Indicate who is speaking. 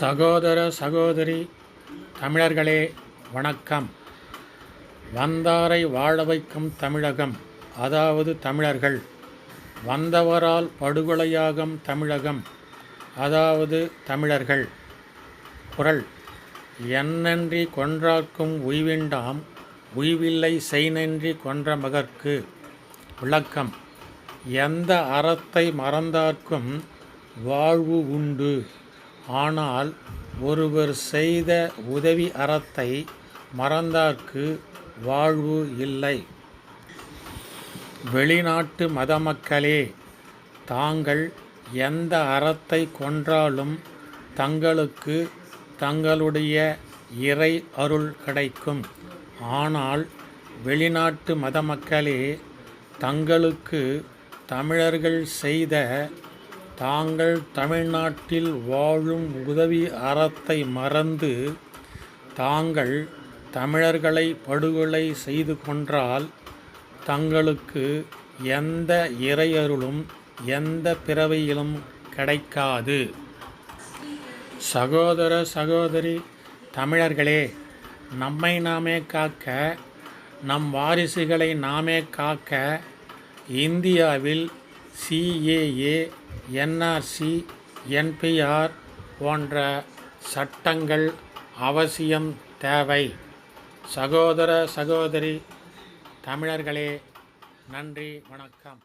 Speaker 1: சகோதர சகோதரி தமிழர்களே வணக்கம் வந்தாரை வாழ வைக்கும் தமிழகம் அதாவது தமிழர்கள் வந்தவரால் படுகொலையாகும் தமிழகம் அதாவது தமிழர்கள் குரல் என்னன்றி கொன்றாக்கும் உய்விண்டாம் உய்வில்லை செய்நன்றி கொன்ற மகற்கு விளக்கம் எந்த அறத்தை மறந்தார்க்கும் வாழ்வு உண்டு ஆனால் ஒருவர் செய்த உதவி அறத்தை மறந்தார்க்கு வாழ்வு இல்லை வெளிநாட்டு மதமக்களே தாங்கள் எந்த அறத்தை கொன்றாலும் தங்களுக்கு தங்களுடைய இறை அருள் கிடைக்கும் ஆனால் வெளிநாட்டு மதமக்களே தங்களுக்கு தமிழர்கள் செய்த தாங்கள் தமிழ்நாட்டில் வாழும் உதவி அறத்தை மறந்து தாங்கள் தமிழர்களை படுகொலை செய்து கொன்றால் தங்களுக்கு எந்த இறையருளும் எந்த பிறவையிலும் கிடைக்காது சகோதர சகோதரி தமிழர்களே நம்மை நாமே காக்க நம் வாரிசுகளை நாமே காக்க இந்தியாவில் சிஏஏ என்ஆர்சி என்பிஆர் போன்ற சட்டங்கள் அவசியம் தேவை சகோதர சகோதரி தமிழர்களே நன்றி வணக்கம்